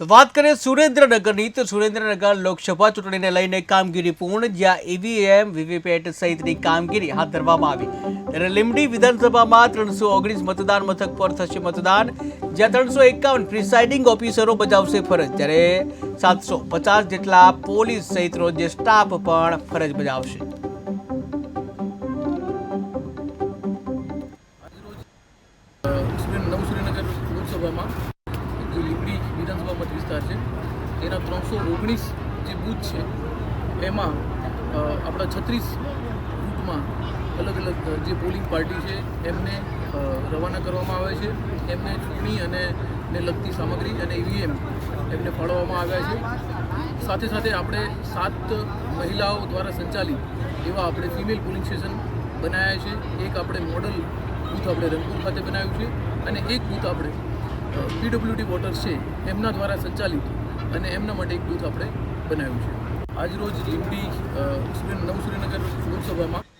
તો વાત કરીએ સુરેન્દ્રનગરની, તો સુરેન્દ્રનગર લોકસભા ચૂંટણીને લઈને કામગીરી પૂર્ણ, જ્યાં ઈવીએમ, વીવીપેટ સહિતની કામગીરી હાથ ધરવામાં આવી. ત્યારે લીમડી વિધાનસભામાં ત્રણસો ઓગણીસ મતદાન મથક પર થશે મતદાન, જ્યાં ત્રણસો એકાવન પ્રિસાઇડિંગ ઓફિસરો બજાવશે ફરજ. ત્યારે સાતસો પચાસ જેટલા પોલીસ સહિતનો જે સ્ટાફ પણ ફરજ બજાવશે. લીંબડી વિધાનસભા મત વિસ્તાર છે. તેના ત્રણસો ઓગણીસ જે બૂથ છે, એમાં આપણા છત્રીસ બૂથમાં અલગ અલગ જે પોલિંગ પાર્ટી છે, એમને રવાના કરવામાં આવે છે. એમને ચૂંટણી અને ને લગતી સામગ્રી અને ઈવીએમ એમને ફાળવવામાં આવ્યા છે. સાથે સાથે આપણે સાત મહિલાઓ દ્વારા સંચાલિત એવા આપણે ફિમેલ પોલિંગ સ્ટેશન બનાવ્યા છે. એક આપણે મોડલ બૂથ આપણે રંગપુર ખાતે બનાવ્યું છે અને એક બૂથ આપણે પીડબ્લ્યુડી વોટર્સ છે, એમના દ્વારા સંચાલિત અને એમના માટે એક બૂથ આપણે બનાવ્યું છે. આજરોજ લીંબડી નવ સુરેન્દ્રનગર લોકસભામાં